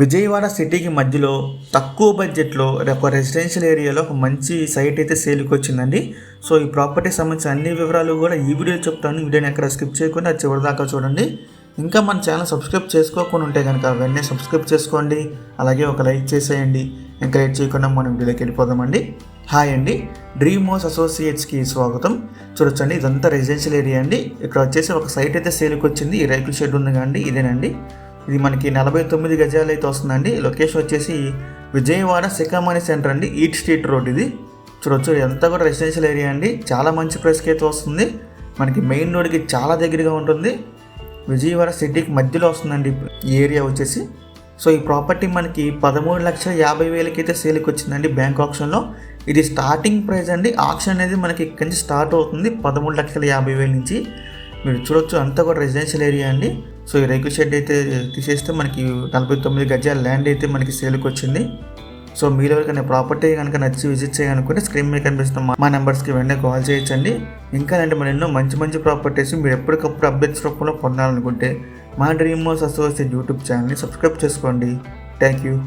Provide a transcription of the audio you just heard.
విజయవాడ సిటీకి మధ్యలో తక్కువ బడ్జెట్లో ఒక రెసిడెన్షియల్ ఏరియాలో ఒక మంచి సైట్ అయితే సేల్కి వచ్చిందండి. సో ఈ ప్రాపర్టీ సంబంధించిన అన్ని వివరాలు కూడా ఈ వీడియో చెప్తాను. వీడియోని ఎక్కడ స్కిప్ చేయకుండా అది చివరి దాకా చూడండి. ఇంకా మన ఛానల్ సబ్స్క్రైబ్ చేసుకోకుండా ఉంటే కనుక వెంటనే సబ్స్క్రైబ్ చేసుకోండి. అలాగే ఒక లైక్ చేసేయండి. ఇంకా లైక్ చేయకుండా మనం వీడియోకి వెళ్ళిపోదామండి. హాయ్ అండి. డ్రీమ్ హౌస్ అసోసియేట్స్కి స్వాగతం. చూడొచ్చండి ఇదంతా రెసిడెన్షియల్ ఏరియా అండి. ఇక్కడ వచ్చేసి ఒక సైట్ అయితే సేల్కి వచ్చింది. ఈ రైకుల షెడ్ ఉంది కండి ఇదేనండి. ఇది మనకి నలభై తొమ్మిది గజాలు అయితే వస్తుందండి. లొకేషన్ వచ్చేసి విజయవాడ సికామణి సెంటర్ అండి. ఈట్ స్ట్రీట్ రోడ్ ఇది. చూడొచ్చు ఎంత కూడా రెసిడెన్షియల్ ఏరియా అండి. చాలా మంచి ప్రైస్కి అయితే వస్తుంది. మనకి మెయిన్ రోడ్కి చాలా దగ్గరగా ఉంటుంది. విజయవాడ సిటీకి మధ్యలో వస్తుందండి ఈ ఏరియా వచ్చేసి. సో ఈ ప్రాపర్టీ మనకి పదమూడు లక్షల యాభై వేలకి అయితే సేల్కి వచ్చిందండి బ్యాంక్ ఆప్షన్లో. ఇది స్టార్టింగ్ ప్రైస్ అండి. ఆప్షన్ అనేది మనకి ఇక్కడి నుంచి స్టార్ట్ అవుతుంది పదమూడు లక్షల యాభై వేల నుంచి. మీరు చూడొచ్చు అంతా కూడా రెసిడెన్షియల్ ఏరియా అండి. సో ఈ రేకుల షెడ్ అయితే తీసేస్తే మనకి నలభై తొమ్మిది గజాల ల్యాండ్ అయితే మనకి సేల్కి వచ్చింది. సో మీరు ఎవరికైనా ప్రాపర్టీ కనుక నచ్చి విజిట్ చేయాలనుకుంటే స్క్రీన్ మీద కనిపిస్తున్న మా- నెంబర్స్కి వెంటనే కాల్ చేయొచ్చండి. ఇంకా అంటే మరి ఎన్నో మంచి మంచి ప్రాపర్టీస్ మీరు ఎప్పటికప్పుడు అప్డేట్స్ రూపంలో పొందాలనుకుంటే మా డ్రీమ్ హౌస్ అసోసియేట్ యూట్యూబ్ ఛానల్ని సబ్స్క్రైబ్ చేసుకోండి. Thank you